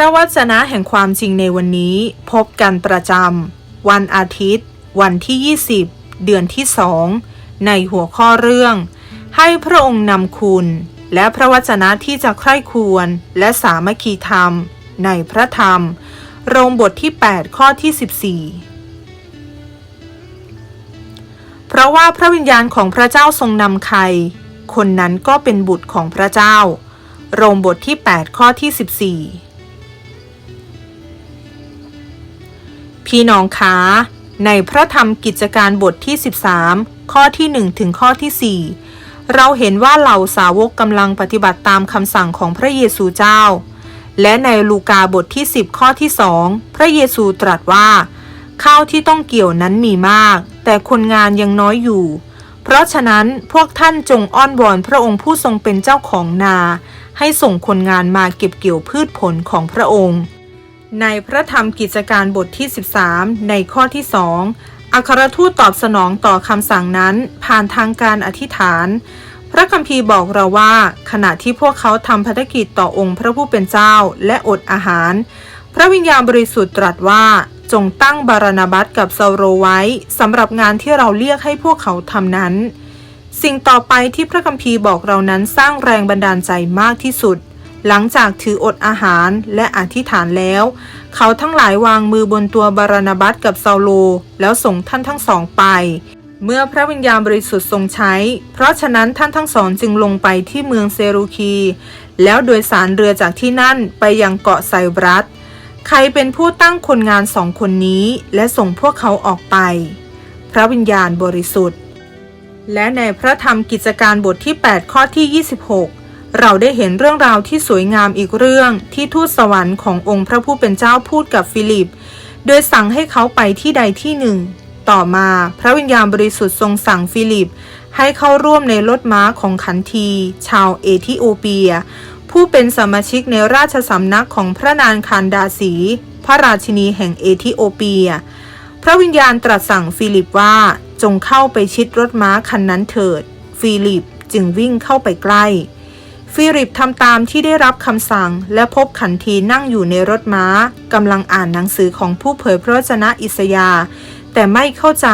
ระวจนะแห่งความจริงในวันนี้ พบกันประจำวันอาทิตย์ วันที่ 20 เดือนที่สองในหัวข้อเรื่อง ให้พระองค์นำคุณ และพระวจนะที่จะใคร่ควรและสามัคคีธรรม ในพระธรรม โรมบทที่ 8 ข้อที่ 14 เพราะว่าพระวิญญาณของพระเจ้าทรงนำใคร คนนั้นก็เป็นบุตรของพระเจ้า โรมบทที่ 8 ข้อที่ 14 พี่น้องคะในพระธรรมกิจการบทที่ 13 ข้อที่ 1 ถึงข้อที่ 4 เราเห็นว่าเหล่าสาวกกำลังปฏิบัติตามคำสั่งของพระเยซูเจ้า และในลูกาบทที่ 10 ข้อที่2พระเยซูตรัสว่า ข้าวที่ต้องเกี่ยวนั้นมีมาก แต่คนงานยังน้อยอยู่ เพราะฉะนั้นพวกท่านจงอ้อนวอนพระองค์ผู้ทรงเป็นเจ้าของนา ให้ส่งคนงานมาเก็บเกี่ยวพืชผลของพระองค์ ในพระธรรมกิจการบทที่ 13 ในข้อที่สองอัครทูตตอบสนองต่อคำสั่งนั้นผ่านทางการอธิษฐาน พระคัมภีร์บอกเราว่า ขณะที่พวกเขาทำภารกิจต่อองค์พระผู้เป็นเจ้าและอดอาหาร พระวิญญาณบริสุทธิ์ตรัสว่าจงตั้งบารานบัสกับซาโรไว้สำหรับงานที่เราเรียกให้พวกเขาทำนั้น สิ่งต่อไปที่พระคัมภีร์บอกเรานั้นสร้างแรงบันดาลใจมากที่สุด หลังจากถืออดอาหารและอธิษฐานแล้ว เขาทั้งหลายวางมือบนตัวบารานาบัสกับเซาโล แล้วส่งท่านทั้งสองไป เมื่อพระวิญญาณบริสุทธิ์ทรงใช้ เพราะฉะนั้นท่านทั้งสองจึงลงไปที่เมืองเซรูคี แล้วโดยสารเรือจากที่นั่นไปยังเกาะไซบรัสใครเป็นผู้ตั้งคนงานสองคนนี้ และส่งพวกเขาออกไป พระวิญญาณบริสุทธิ์ และในพระธรรมกิจการบทที่ 8 ข้อที่ 26 เราได้เห็นเรื่องราวที่สวยงามอีกเรื่องที่ทูตสวรรค์ขององค์พระผู้เป็นเจ้าพูดกับฟิลิป โดยสั่งให้เขาไปที่ใดที่หนึ่ง ต่อมาพระวิญญาณบริสุทธิ์ทรงสั่งฟิลิป ให้เข้าร่วมในรถม้าของขันที ชาวเอธิโอเปีย ผู้เป็นสมาชิกในราชสำนักของพระนางคานดาสี พระราชินีแห่งเอธิโอเปีย พระวิญญาณตรัสสั่งฟิลิปว่าจงเข้าไปชิดรถม้าคันนั้นเถิด ฟิลิปจึงวิ่งเข้าไปใกล้ ฟิลิปทำตามที่ได้รับคำสั่ง และพบขันทีนั่งอยู่ในรถม้ากำลังอ่านหนังสือของผู้เผยพระวจนะอิสยา แต่ไม่เข้าใจ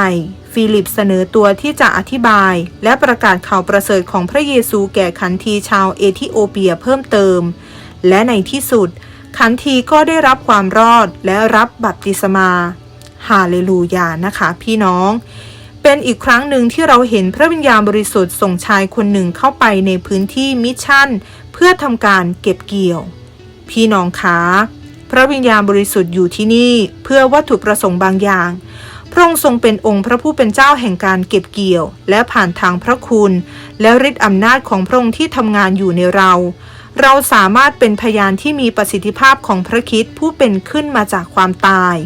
ฟิลิปเสนอตัวที่จะอธิบาย และประกาศข่าวประเสริฐของพระเยซูแก่ขันทีชาวเอธิโอเปียเพิ่มเติม และในที่สุด ขันทีก็ได้รับความรอดและรับบัพติศมาฮาเลลูยานะคะพี่น้อง เป็นอีกครั้งหนึ่งที่เราเห็นพระวิญญาณบริสุทธิ์ส่งชายคนหนึ่งเข้าไปในพื้นที่มิชชั่น เพื่อทำการเก็บเกี่ยว พี่น้องคะพระวิญญาณบริสุทธิ์อยู่ที่นี่เพื่อวัตถุประสงค์บางอย่าง พระองค์ทรงเป็นองค์พระผู้เป็นเจ้าแห่งการเก็บเกี่ยว และผ่านทางพระคุณ และฤทธิ์อำนาจของพระองค์ที่ทำงานอยู่ในเรา เราสามารถเป็นพยานที่มีประสิทธิภาพของพระคิดผู้เป็นขึ้นมาจากความตาย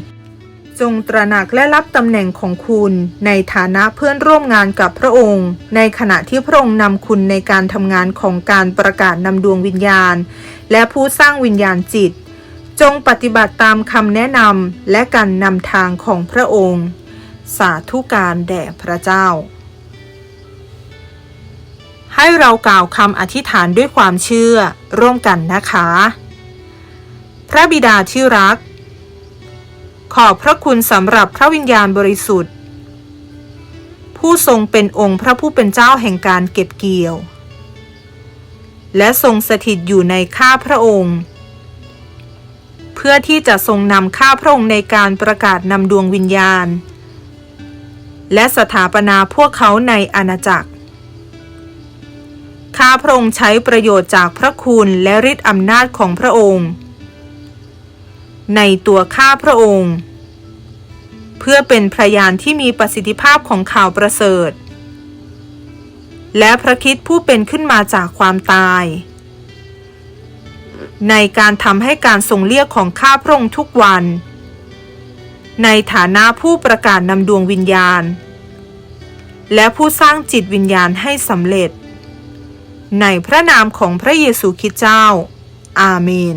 จงตระหนักและรับตำแหน่งของคุณในฐานะเพื่อนร่วมงานกับพระองค์ ในขณะที่พระองค์นำคุณในการทำงานของการประกาศนำดวงวิญญาณ และผู้สร้างวิญญาณจิต จงปฏิบัติตามคำแนะนำและการนำทางของพระองค์ สาธุการแด่พระเจ้า ให้เรากล่าวคำอธิษฐานด้วยความเชื่อร่วมกันนะคะ พระบิดาที่รัก ขอบพระคุณสำหรับพระวิญญาณบริสุทธิ์ ผู้ทรงเป็นองค์พระผู้เป็นเจ้าแห่งการเก็บเกี่ยว และทรงสถิตอยู่ในข้าพระองค์ เพื่อที่จะทรงนำข้าพระองค์ในการประกาศนำดวงวิญญาณ และสถาปนาพวกเขาในอาณาจักรข้าพระองค์ใช้ประโยชน์จากพระคุณและฤทธิ์อำนาจของพระองค์ ในตัวข้าพระองค์ เพื่อเป็นพยานที่มีประสิทธิภาพของข่าวประเสริฐ และพระคิดผู้เป็นขึ้นมาจากความตาย ในการทำให้การทรงเรียกของข้าพระองค์ทุกวัน ในฐานะผู้ประกาศนำดวงวิญญาณ และผู้สร้างจิตวิญญาณให้สำเร็จ ในพระนามของพระเยซูคริสต์เจ้า อาเมน